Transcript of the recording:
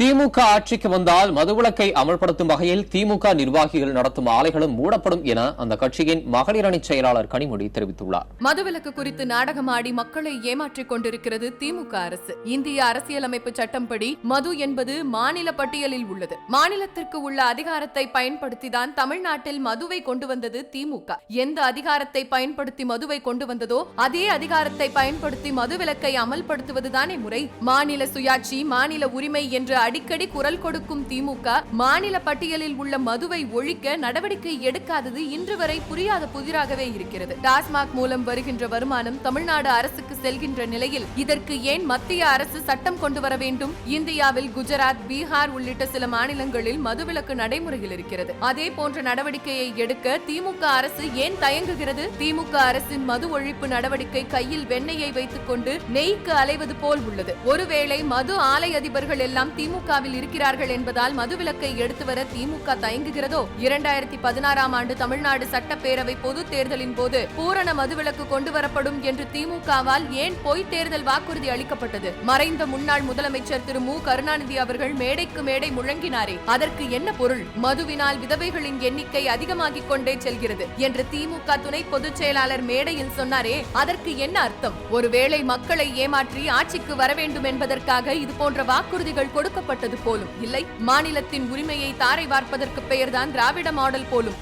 திமுக ஆட்சிக்கு வந்தால் மதுவிலக்கை அமல்படுத்தும் வகையில் திமுக நிர்வாகிகள் நடத்தும் ஆலைகளும் மூடப்படும் என அந்த கட்சியின் மகளிர் அணி செயலாளர் கனிமொழி தெரிவித்துள்ளார். மதுவிலக்கு குறித்து நாடகமாடி மக்களை ஏமாற்றிக் கொண்டிருக்கிறது திமுக அரசு. இந்திய அரசியலமைப்பு சட்டம்படி மது என்பது மாநில பட்டியலில் உள்ளது. மாநிலத்திற்கு உள்ள அதிகாரத்தை பயன்படுத்திதான் தமிழ்நாட்டில் மதுவை கொண்டு வந்தது திமுக. எந்த அதிகாரத்தை பயன்படுத்தி மதுவை கொண்டு வந்ததோ அதே அதிகாரத்தை பயன்படுத்தி மதுவிலக்கை அமல்படுத்துவதுதானே முறை. மாநில சுயாட்சி மாநில உரிமை என்று அடிக்கடி குரல் கொடுக்கும் திமுக மாநில பட்டியலில் உள்ள மதுவை ஒழிக்க நடவடிக்கை எடுக்காதது இன்று வரை புரியாத புதிராகவே இருக்கிறது. டாஸ்மாக் மூலம் வருகின்ற வருமானம் தமிழ்நாடு அரசுக்கு செல்கின்ற நிலையில் இதற்கு ஏன் மத்திய அரசு சட்டம் கொண்டு வர வேண்டும்? இந்தியாவில் குஜராத் பீகார் உள்ளிட்ட சில மாநிலங்களில் மதுவிலக்கு நடைமுறையில் இருக்கிறது. அதே போன்ற நடவடிக்கையை எடுக்க திமுக அரசு ஏன் தயங்குகிறது? திமுக அரசின் மது ஒழிப்பு நடவடிக்கை கையில் வெண்ணெயை வைத்துக் கொண்டு நெய்க்கு அலைவது போல் உள்ளது. ஒருவேளை மது ஆலை அதிபர்கள் எல்லாம் திமுக திமுகவில் இருக்கிறார்கள் என்பதால் மதுவிலக்கை எடுத்து வர திமுக தயங்குகிறதோ? இரண்டாயிரத்தி பதினாறாம் ஆண்டு தமிழ்நாடு சட்டப்பேரவை பொது தேர்தலின் போது பூரண மதுவிலக்கு கொண்டு வரப்படும் என்று திமுகவால் ஏன் பொய் தேர்தல் வாக்குறுதி அளிக்கப்பட்டது? மறைந்த முன்னாள் முதலமைச்சர் திரு மு. கருணாநிதி அவர்கள் மேடைக்கு மேடை முழங்கினாரே. அதற்கு என்ன பொருள்? மதுவினால் விதவைகளின் எண்ணிக்கை அதிகமாகிக் கொண்டே செல்கிறது என்று திமுக துணை பொதுச் செயலாளர் மேடையில் சொன்னாரே. அதற்கு என்ன அர்த்தம்? ஒருவேளை மக்களை ஏமாற்றி ஆட்சிக்கு வர வேண்டும் என்பதற்காக இதுபோன்ற வாக்குறுதிகள் கொடுக்க கொடுக்கப்பட்டது போலும். இல்லை மாநிலத்தின் உரிமையை தாரை வார்ப்பதற்கு பெயர்தான் திராவிட மாடல் போலும்.